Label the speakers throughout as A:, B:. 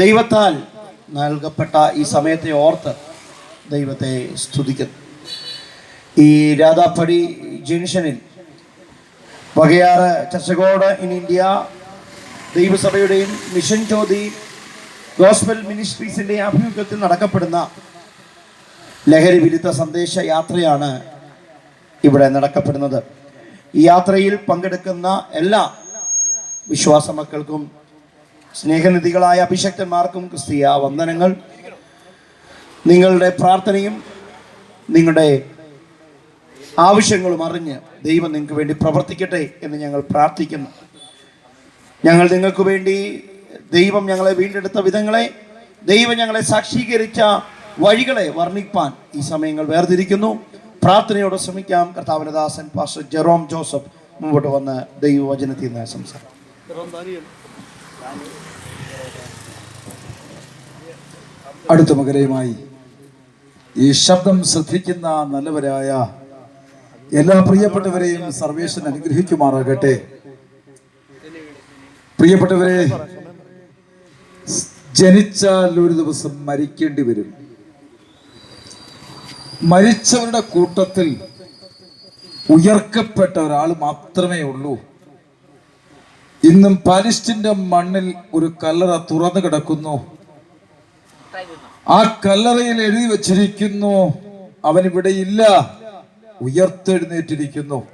A: ദൈവത്താൽ നൽകപ്പെട്ട ഈ സമയത്തെ ഓർത്ത് ദൈവത്തെ സ്തുതിക്കുന്നു. ഈ രാധാപ്പടി ജംഗ്ഷനിൽ Vakayar church of God in India ദൈവസഭയുടെയും mission Jyothi gospel മിനിസ്ട്രീസിന്റെ ആഭിമുഖ്യത്തിൽ നടക്കപ്പെടുന്ന ലഹരി വിരുദ്ധ സന്ദേശ യാത്രയാണ് ഇവിടെ നടക്കപ്പെടുന്നത്. ഈ യാത്രയിൽ പങ്കെടുക്കുന്ന എല്ലാ വിശ്വാസ മക്കൾക്കും സ്നേഹനിധികളായ അഭിഷക്തന്മാർക്കും ക്രിസ്തീയ വന്ദനങ്ങൾ. നിങ്ങളുടെ പ്രാർത്ഥനയും നിങ്ങളുടെ ആവശ്യങ്ങളും അറിഞ്ഞ് ദൈവം നിങ്ങൾക്ക് വേണ്ടി പ്രവർത്തിക്കട്ടെ എന്ന് ഞങ്ങൾ പ്രാർത്ഥിക്കുന്നു. ഞങ്ങൾ നിങ്ങൾക്ക് വേണ്ടി ദൈവം ഞങ്ങളെ വീണ്ടെടുത്ത വിധങ്ങളെ ദൈവം ഞങ്ങളെ സാക്ഷീകരിച്ച വഴികളെ വർണിപ്പാൻ ഈ സമയങ്ങൾ വേർതിരിക്കുന്നു. പ്രാർത്ഥനയോടെ ശ്രമിക്കാം. കർത്താവിന്റെ ദാസൻ പാസ്റ്റർ ജെറോം ജോസഫ് മുമ്പോട്ട് വന്ന് ദൈവവചനത്തിൽ നിന്ന് സംസാരം
B: അടുത്ത മകരയുമായി ഈ ശബ്ദം ശ്രദ്ധിക്കുന്ന നല്ലവരായ എല്ലാ പ്രിയപ്പെട്ടവരെയും സർവേശൻ അനുഗ്രഹിക്കുമാറാകട്ടെ. പ്രിയപ്പെട്ടവരെ ജനിച്ചാൽ ഒരു ദിവസം മരിക്കേണ്ടി വരും. മരിച്ചവരുടെ കൂട്ടത്തിൽ ഉയർക്കപ്പെട്ട ഒരാൾ മാത്രമേ ഉള്ളൂ. ഇന്നും പാലിസ്റ്റിന്റെ മണ്ണിൽ ഒരു കല്ലറ തുറന്നു കിടക്കുന്നു. ആ കല്ലറയിൽ എഴുതി വച്ചിരിക്കുന്നു. അവൻ ഇവിടെ ഇല്ല. ഉയർത്തെഴുന്നേറ്റിരിക്കുന്നു.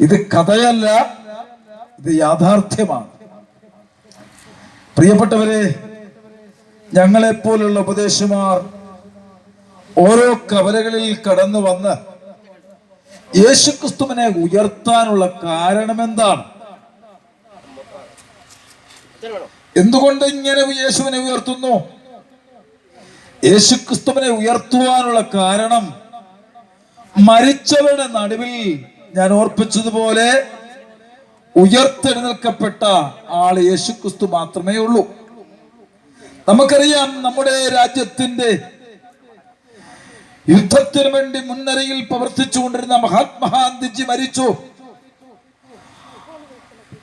B: ഇത് കഥയല്ല ഇത് യാഥാർത്ഥ്യമാണ്. പ്രിയപ്പെട്ടവരെ ഞങ്ങളെപ്പോലുള്ള ഉപദേശമാർ ഓരോ കവലകളിൽ കടന്നു വന്ന് യേശുക്രിസ്തുവിനെ ഉയർത്താനുള്ള കാരണമെന്താണ്? എന്തുകൊണ്ട് ഇങ്ങനെ യേശുവിനെ ഉയർത്തുന്നു? യേശുക്രിസ്തുവിനെ ഉയർത്തുവാനുള്ള കാരണം മരിച്ചവരുടെ നടുവിൽ ഞാൻ ഓർപ്പിച്ചതുപോലെ ഉയർത്തെഴുന്നേൽക്കപ്പെട്ട ആൾ യേശുക്രിസ്തു മാത്രമേ ഉള്ളൂ. നമുക്കറിയാം നമ്മുടെ രാജ്യത്തിന്റെ യുദ്ധത്തിന് വേണ്ടി മുൻനിരയിൽ പ്രവർത്തിച്ചുകൊണ്ടിരുന്ന മഹാത്മാഗാന്ധിജി മരിച്ചു.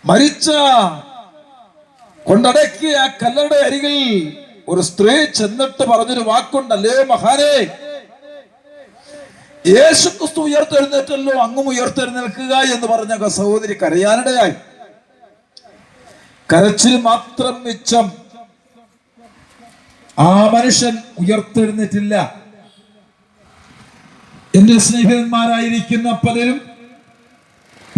B: മരിച്ച കൊണ്ടടക്കിയ ആ കല്ലറയുടെ അരികിൽ ഒരു സ്ത്രീ ചെന്നിട്ട് പറഞ്ഞൊരു വാക്കുണ്ടല്ലേ മഹാനെ? യേശു ക്രിസ്തു ഉയർത്തെഴുന്നേറ്റല്ലോ അങ്ങും ഉയർത്തെഴുന്നേൽക്കുക എന്ന് പറഞ്ഞ സഹോദരി കരയാനിടയായി. കരച്ചിൽ മാത്രം മിച്ചം. ആ മനുഷ്യൻ ഉയർത്തെഴുന്നേറ്റില്ല. എന്റെ സ്നേഹിതന്മാരായിരിക്കുന്ന പലരും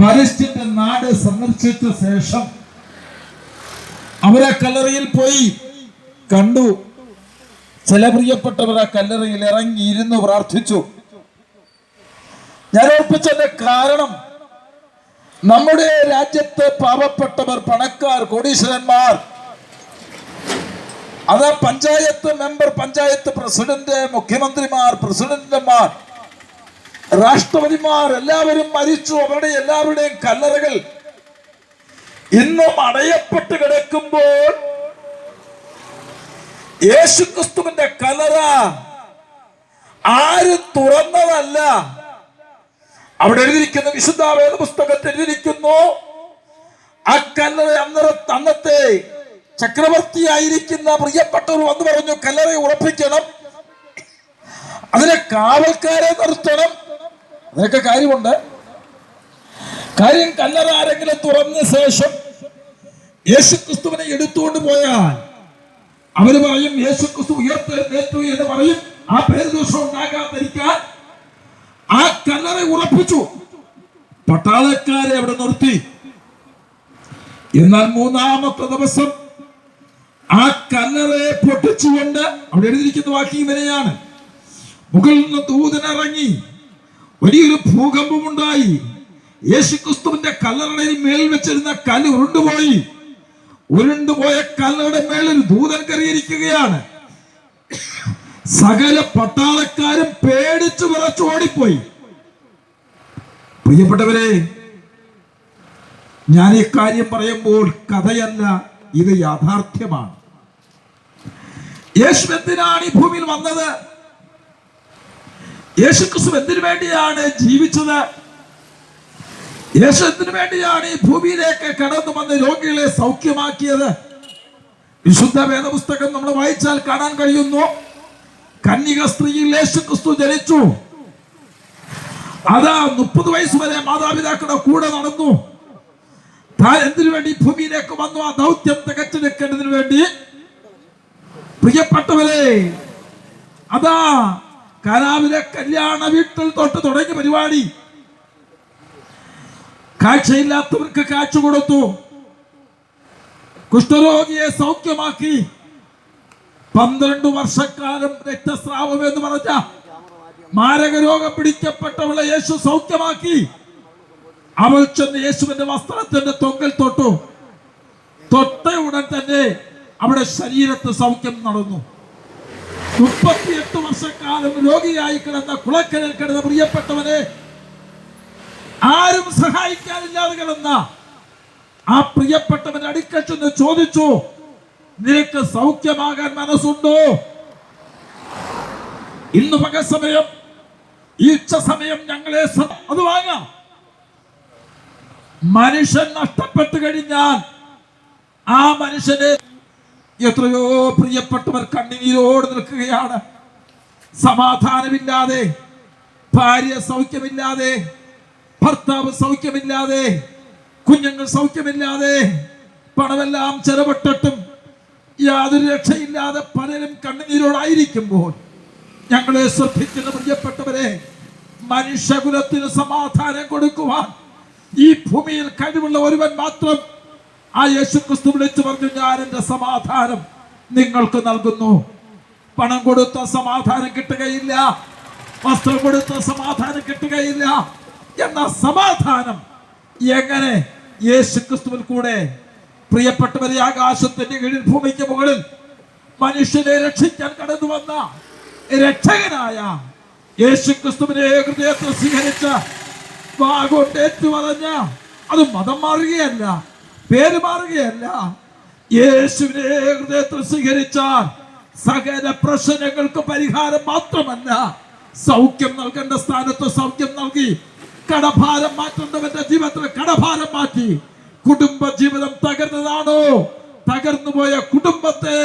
B: പരിസ്ഥിതി നാട് സന്ദർശിച്ച ശേഷം അവരെ കല്ലറയിൽ പോയി. കണ്ടു. ചില പ്രിയപ്പെട്ടവർ ആ കല്ലറയിൽ ഇറങ്ങിയിരുന്നു പ്രാർത്ഥിച്ചു. ഞാൻ ഓർപ്പിച്ചതിന്റെ കാരണം നമ്മുടെ രാജ്യത്ത് പാവപ്പെട്ടവർ പണക്കാർ കോടീശ്വരന്മാർ അതാ പഞ്ചായത്ത് മെമ്പർ പഞ്ചായത്ത് പ്രസിഡന്റ് മുഖ്യമന്ത്രിമാർ പ്രസിഡന്റുമാർ രാഷ്ട്രപതിമാർ എല്ലാവരും മരിച്ചു. അവരുടെ എല്ലാവരുടെയും കല്ലറകൾ ഇന്നും അടയപ്പെട്ട് കിടക്കുമ്പോൾ യേശുക്രിസ്തുവിന്റെ കലറ ആരും തുറന്നതല്ല. അവിടെ എഴുതിയിരിക്കുന്ന വിശുദ്ധ വേദ പുസ്തകത്തിൽ എഴുതിയിരിക്കുന്നു ആ കല്ലറ അന്നര അന്നത്തെ ചക്രവർത്തിയായിരിക്കുന്ന പ്രിയപ്പെട്ടവർ വന്ന് പറഞ്ഞു കല്ലറ ഉറപ്പിക്കണം അതിനെ കാവൽക്കാരെ നിർത്തണം. അതിനൊക്കെ കാര്യമുണ്ട്. കാര്യം കല്ലറ ആരെങ്കിലും തുറന്ന ശേഷം യേശുക്രിസ്തുവിനെ എടുത്തുകൊണ്ട് പോയാൽ അവർ പറയും യേശുക്രിസ്തു ഉയർത്തെഴുന്നേറ്റു എന്ന് പറയും. ആ പേര് ദോഷം ഉണ്ടാകാതിരിക്കാൻ ആ കല്ലറ ഉറപ്പിച്ചു. പട്ടാളക്കാരെ അവിടെ നിർത്തി. എന്നാൽ മൂന്നാമത്തെ ദിവസം ആ കല്ലറയെ പൊട്ടിച്ചുകൊണ്ട് അവിടെ എഴുതിയിരിക്കുന്ന വാക്കി ഇങ്ങനെയാണ്. മുകളിൽ നിന്ന് ദൂതനിറങ്ങി വലിയൊരു ഭൂകമ്പമുണ്ടായി. യേശുക്രിസ്തുവിന്റെ കല്ലറയിൽ മേൽ വെച്ചിരുന്ന കല്ല് ഉരുണ്ടുപോയി. ഉരുണ്ടുപോയ കല്ലറയുടെ മേളിൽ ദൂതൻ കയറിയിരിക്കുകയാണ്. സകല പട്ടാളക്കാരും പേടിച്ചു വിറച്ചു ഓടിപ്പോയി. പ്രിയപ്പെട്ടവരെ ഞാൻ ഈ കാര്യം പറയുമ്പോൾ കഥയല്ല ഇത് യാഥാർത്ഥ്യമാണ്. യേശു എന്തിനാണ് ഈ ഭൂമിയിൽ വന്നത്? യേശുക്രിസ്തു എന്തിനു വേണ്ടിയാണ് ജീവിച്ചത്? യേശു എന്തിനു വേണ്ടിയാണ് ഈ ഭൂമിയിലേക്ക് കടന്നു വന്ന് രോഗികളെ സൗഖ്യമാക്കിയത്. വിശുദ്ധ വേദപുസ്തകം നമ്മൾ വായിച്ചാൽ കാണാൻ കഴിയുന്നു. കന്യക സ്ത്രീയിൽ യേശു ക്രിസ്തു ജനിച്ചു. അതാ മുപ്പത് വയസ്സ് വരെ മാതാപിതാക്കളുടെ കൂടെ നടന്നു. താൻ എന്തിനു വേണ്ടി ഭൂമിയിലേക്ക് വന്നു? ആ ദൗത്യം തികച്ചെടുക്കേണ്ടതിന് വേണ്ടി. പ്രിയപ്പെട്ടവരെ അതാ കലാവിലെ കല്യാണ വീട്ടിൽ തൊട്ട് തുടങ്ങിയ പരിപാടി. കാഴ്ചയില്ലാത്തവർക്ക് കാഴ്ച കൊടുത്തു. കുഷ്ഠരോഗിയെ സൗഖ്യമാക്കി. പന്ത്രണ്ട് വർഷക്കാലം രക്തസ്രാവം എന്ന് പറഞ്ഞ മാരക രോഗം പിടിക്കപ്പെട്ടവളെ യേശു സൗഖ്യമാക്കി. അവൾ ചെന്ന് യേശുവിന്റെ വസ്ത്രത്തിന്റെ തൊങ്കൽ തൊട്ടു. തൊട്ട ഉടൻ തന്നെ അവിടെ ശരീരത്ത് സൗഖ്യം നടന്നു. മുപ്പത്തിയെട്ട് വർഷക്കാലം രോഗിയായി കിടന്ന കുളക്കനിൽ കിടന്ന പ്രിയപ്പെട്ടവനെ ആരും സഹായിക്കാനില്ലാതെ കിടന്ന ആ പ്രിയപ്പെട്ടവൻ അടുക്കൽ ചെന്ന് ചോദിച്ചു നിനക്ക് സൗഖ്യമാകാൻ മനസ്സുണ്ടോ? ഇന്ന് പക ഈ ഉച്ച സമയം ഞങ്ങളെ അത് വാങ്ങാം. മനുഷ്യൻ നഷ്ടപ്പെട്ടു കഴിഞ്ഞാൽ ആ മനുഷ്യനെ എത്രയോ പ്രിയപ്പെട്ടവർ കണ്ണീരോട് നിൽക്കുകയാണ്. സമാധാനമില്ലാതെ ഭാര്യ സൗഖ്യമില്ലാതെ ഭർത്താവ് സൗഖ്യമില്ലാതെ കുഞ്ഞുങ്ങൾ സൗഖ്യമില്ലാതെ പണമെല്ലാം ചെലവിട്ടിട്ടും യാതൊരു രക്ഷയില്ലാതെ പലരും കണ്ണുനീരോടായിരിക്കുമ്പോൾ ഞങ്ങളെ ശ്രദ്ധിക്കുന്ന പ്രിയപ്പെട്ടവരെ മനുഷ്യകുലത്തിന് സമാധാനം കൊടുക്കുവാൻ ഈ ഭൂമിയിൽ കഴിവുള്ള ഒരുവൻ മാത്രം ആ യേശു ക്രിസ്തു വിളിച്ചു പറഞ്ഞു ഞാൻ എന്റെ സമാധാനം നിങ്ങൾക്ക് നൽകുന്നു. പണം കൊടുത്ത സമാധാനം കിട്ടുകയില്ല. വസ്ത്രം കൊടുത്ത സമാധാനം കിട്ടുകയില്ല. എന്ന സമാധാനം എങ്ങനെ യേശു ക്രിസ്തുവിൽ കൂടെ പ്രിയപ്പെട്ടവരെ ആകാശത്തിന്റെ കീഴിൽ ഭൂമിക്ക് മുകളിൽ മനുഷ്യനെ രക്ഷിക്കാൻ കടന്നു വന്ന രക്ഷകനായ യേശു ക്രിസ്തുവിനെ ഹൃദയത്തിൽ സ്വീകരിച്ച വാഗോട്ടേറ്റു അത് മതം മാറുകയല്ല പേര് മാറുകയല്ല യേശുവിനെ ഹൃദയത്തിൽ സ്വീകരിച്ചാൽ സകല പ്രശ്നങ്ങൾക്ക് പരിഹാരം മാത്രമല്ല. സൗഖ്യം നൽകേണ്ട സ്ഥാനത്ത് സൗഖ്യം നൽകി കടഭാരം മാറ്റുന്നവന്റെ ജീവിതത്തിൽ കടഭാരം മാറ്റി കുടുംബ ജീവിതം തകർന്നതാണോ? തകർന്നുപോയ കുടുംബത്തെ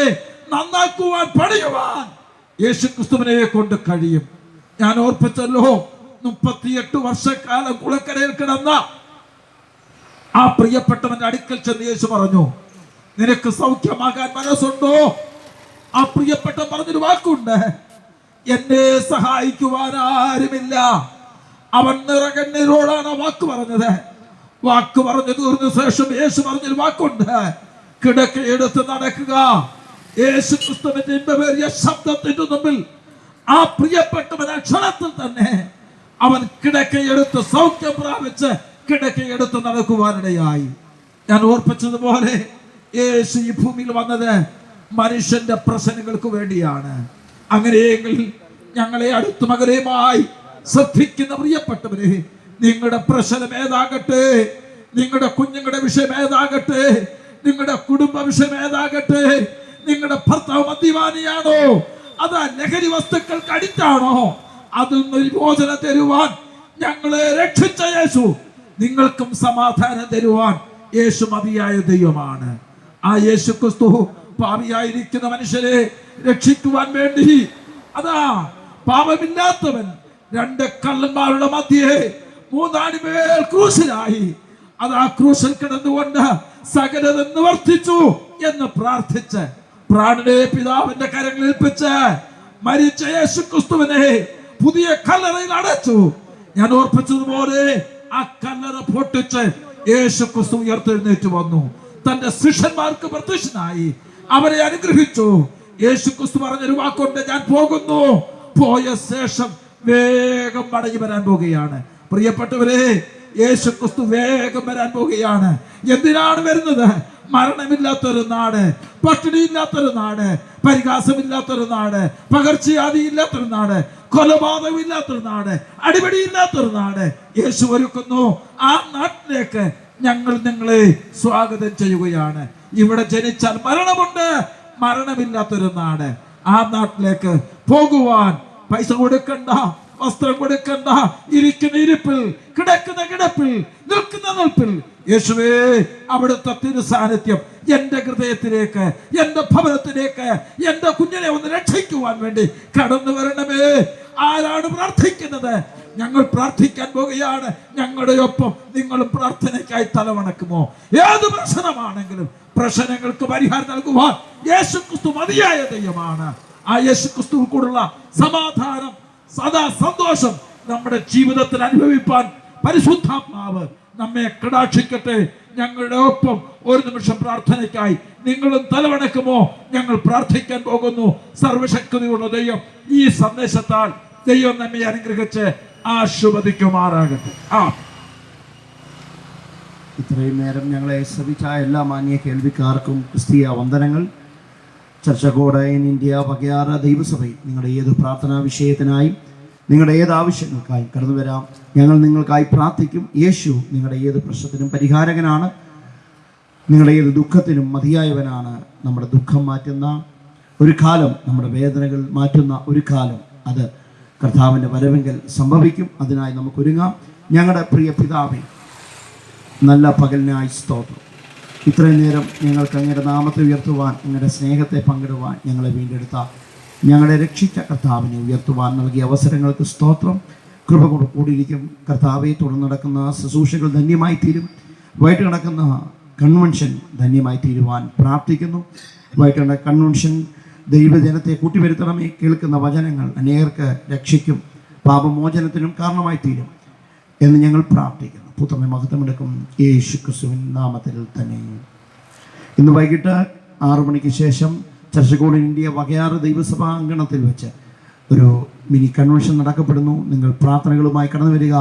B: നന്നാക്കുവാൻ പണിയുവാൻ യേശു ക്രിസ്തുവിനെ കൊണ്ട് കഴിയും. ഞാൻ ഓർപ്പിച്ചല്ലോ മുപ്പത്തിയെട്ട് വർഷക്കാലം കുളക്കരയിൽ കിടന്ന ആ പ്രിയപ്പെട്ടവന്റെ അടുക്കൽ ചെന്ന് യേശു പറഞ്ഞു നിനക്ക് സൗഖ്യമാകാൻ മനസ്സുണ്ടോ? ആ പ്രിയപ്പെട്ട പറഞ്ഞൊരു വാക്കുണ്ട് എന്നെ സഹായിക്കുവാൻ ആരുമില്ല. അവൻ നിറകണ്ണീരോടാണ് വാക്ക് പറഞ്ഞത്. വാക്ക് പറഞ്ഞു തീർന്ന ശേഷം യേശു പറഞ്ഞൊരു വാക്കുണ്ട്. കിടക്കയെടുത്ത് നടക്കുക. യേശു ക്രിസ്തുവിന്റെ ഇമ്പമേറിയ ശബ്ദത്തിന്റെ മുമ്പിൽ ആ പ്രിയപ്പെട്ടവനെ ക്ഷണത്തിൽ തന്നെ അവൻ കിടക്കയെടുത്ത് സൗഖ്യം പ്രാപിച്ച് കിടക്കയെടുത്ത് നടക്കുവാനിടയായി. ഞാൻ ഓർപ്പിച്ചതുപോലെ യേശു ഈ ഭൂമിയിൽ വന്നത് മനുഷ്യന്റെ പ്രശ്നങ്ങൾക്ക് വേണ്ടിയാണ്. അങ്ങനെയെങ്കിൽ ഞങ്ങളെ അടുത്തും അകലെയുമായി ശ്രദ്ധിക്കുന്ന പ്രിയപ്പെട്ടവരെ നിങ്ങളുടെ പ്രശ്നം ഏതാകട്ടെ? നിങ്ങളുടെ കുഞ്ഞുങ്ങളുടെ വിഷയം ഏതാകട്ടെ? നിങ്ങളുടെ കുടുംബ വിഷയം ഏതാകട്ടെ? നിങ്ങളുടെ ഭർത്താവ് മദ്യപാനിയാണോ അതാ ലഹരി വസ്തുക്കൾക്ക് അടിത്താണോ അതിൽ നിന്ന് മോചനം തരുവാൻ ഞങ്ങളെ രക്ഷിച്ച യേശു നിങ്ങൾക്കും സമാധാനം തരുവാൻ യേശു മതിയായ ദൈവമാണ്. ആ യേശു ക്രിസ്തു പാപിയായിരിക്കുന്ന മനുഷ്യരെ രക്ഷിക്കുവാൻ വേണ്ടി അതാ പാപമില്ലാത്തവൻ രണ്ട് കള്ളന്മാരുടെ മധ്യേ മൂന്നാടിമേൽ ക്രൂശിലായി. അത് ആ ക്രൂശിൽ കിടന്നുകൊണ്ട് സകലതെന്ന് നിവർത്തിച്ചു എന്ന് പ്രാർത്ഥിച്ച് പ്രാണനെ പിതാവിന്റെ കരങ്ങളിൽ ഏൽപ്പിച്ച് മരിച്ച യേശു ക്രിസ്തുവിനെ പുതിയ കല്ലറയിൽ അടച്ചു. ഞാൻ ഓർപ്പിച്ചതുപോലെ ആ കല്ലറ പൊട്ടിച്ച് യേശു ക്രിസ്തു ഉയർത്തെഴുന്നേറ്റ് വന്നു. തന്റെ ശിഷ്യന്മാർക്ക് പ്രത്യക്ഷനായി. അവരെ അനുഗ്രഹിച്ചു. യേശു ക്രിസ്തു പറഞ്ഞൊരു വാക്കൊണ്ട് ഞാൻ പോകുന്നു. പോയ ശേഷം വേഗം മടങ്ങി വരാൻ പോകുകയാണ്. പ്രിയപ്പെട്ടവരെ യേശു ക്രിസ്തു വേഗം വരാൻ പോകുകയാണ്. എന്തിനാണ് വരുന്നത്? മരണമില്ലാത്തൊരു നാട് പട്ടിണിയില്ലാത്തൊരു നാട് പരിഹാസമില്ലാത്തൊരു നാട് പകർച്ചയാതി ഇല്ലാത്തൊരു നാട് കൊലപാതകമില്ലാത്തൊരു നാട് അടിപിടിയില്ലാത്തൊരു നാട്. യേശു ഒരുക്കുന്നു. ആ നാട്ടിലേക്ക് ഞങ്ങൾ നിങ്ങളെ സ്വാഗതം ചെയ്യുകയാണ്. ഇവിടെ ജനിച്ചാൽ മരണമുണ്ട് മരണമില്ലാത്തൊരു നാട്. ആ നാട്ടിലേക്ക് പോകുവാൻ പൈസ കൊടുക്കണ്ട വസ്ത്രം കൊടുക്കണ്ട ഇരിക്കുന്ന ഇരിപ്പിൽ കിടക്കുന്ന കിടപ്പിൽ നിൽക്കുന്ന നിൽപ്പിൽ. യേശുവേ അവിടുത്തെ തിരുസാന്നിധ്യം എന്റെ ഹൃദയത്തിലേക്ക് എന്റെ ഭവനത്തിലേക്ക് എന്റെ കുഞ്ഞിനെ ഒന്ന് രക്ഷിക്കുവാൻ വേണ്ടി കടന്നു വരണമേ. ആരാണ് പ്രാർത്ഥിക്കുന്നത്? ഞങ്ങൾ പ്രാർത്ഥിക്കാൻ പോകുകയാണ്. ഞങ്ങളുടെ ഒപ്പം നിങ്ങളും പ്രാർത്ഥനയ്ക്കായി തലവണക്കുമോ ഏത് പ്രശ്നമാണെങ്കിലും പ്രശ്നങ്ങൾക്ക് പരിഹാരം നൽകുവാൻ യേശു ക്രിസ്തു മതിയായ ദൈവമാണ്. ആ യേശു ക്രിസ്തു കൂടുള്ള സമാധാനം സദാ സന്തോഷം നമ്മുടെ ജീവിതത്തിൽ അനുഭവിപ്പാൻ പരിശുദ്ധാത്മാവ് നമ്മെ കടാക്ഷിക്കട്ടെ. ഞങ്ങളുടെ ഒപ്പം ഒരു നിമിഷം പ്രാർത്ഥനയ്ക്കായി നിങ്ങളും തലവണക്കുമോ? ഞങ്ങൾ പ്രാർത്ഥിക്കാൻ പോകുന്നു. സർവശക്തിയുള്ള ദൈവം ഈ സന്ദേശത്താൽ ദൈവം നമ്മെ അനുഗ്രഹിച്ച് ആശുപതിക്കുമാറാകട്ടെ ആ
A: ഇത്രയും നേരം ഞങ്ങളെ ശ്രമിച്ച എല്ലാ മാന്യ കേൾവിക്കാർക്കും ക്രിസ്തീയ വന്ദനങ്ങൾ. ചർച്ചകോട് ഇൻ ഇന്ത്യ വകയാറ ദൈവസഭയിൽ നിങ്ങളുടെ ഏത് പ്രാർത്ഥനാ വിഷയത്തിനായും നിങ്ങളുടെ ഏത് ആവശ്യങ്ങൾക്കായും കടന്നു വരാം. ഞങ്ങൾ നിങ്ങൾക്കായി പ്രാർത്ഥിക്കും. യേശു നിങ്ങളുടെ ഏത് പ്രശ്നത്തിനും പരിഹാരകനാണ്. നിങ്ങളുടെ ഏത് ദുഃഖത്തിനും മതിയായവനാണ്. നമ്മുടെ ദുഃഖം മാറ്റുന്ന ഒരു കാലം നമ്മുടെ വേദനകൾ മാറ്റുന്ന ഒരു കാലം അത് കർത്താവിന്റെ വരവെങ്കിൽ സംഭവിക്കും. അതിനായി നമുക്കൊരുങ്ങാം. ഞങ്ങളുടെ പ്രിയ പിതാവേ നല്ല പകലിനായി സ്തോത്രം. ഇത്രയും നേരം ഞങ്ങൾക്ക് അങ്ങയുടെ നാമത്തെ ഉയർത്തുവാൻ അങ്ങയുടെ സ്നേഹത്തെ പങ്കിടുവാൻ ഞങ്ങളെ വീണ്ടെടുത്ത ഞങ്ങളെ രക്ഷിച്ച കർത്താവിനെ ഉയർത്തുവാൻ നൽകിയ അവസരങ്ങൾക്ക് സ്തോത്രം. കൃപ കൂടിയിരിക്കും. കർത്താവെ തുടർന്ന് നടക്കുന്ന ശുശ്രൂഷകൾ ധന്യമായി തീരും. വൈകിട്ട് നടക്കുന്ന കൺവെൻഷൻ ധന്യമായി തീരുവാൻ പ്രാർത്ഥിക്കുന്നു. വൈകിട്ട് നടക്കുന്ന കൺവെൻഷൻ ദൈവജനത്തെ കൂട്ടിവരുത്തണമേ. കേൾക്കുന്ന വചനങ്ങൾ അനേകർക്ക് രക്ഷയ്ക്കും പാപമോചനത്തിനും കാരണമായി തീരും എന്ന് ഞങ്ങൾ പ്രാർത്ഥിക്കുന്നു. പുത്രനെ മഹത്വമെടുക്കും. യേശു ക്രിസ്തുവിൻ നാമത്തിൽ തന്നെ. ഇന്ന് വൈകിട്ട് ആറു മണിക്ക് ശേഷം ചർച്ചകോട് ഇന്ത്യ വകയാറ് ദൈവസഭാ അങ്കണത്തിൽ വെച്ച് ഒരു മിനി കൺവെൻഷൻ നടക്കപ്പെടുന്നു. നിങ്ങൾ പ്രാർത്ഥനകളുമായി കടന്നു വരിക.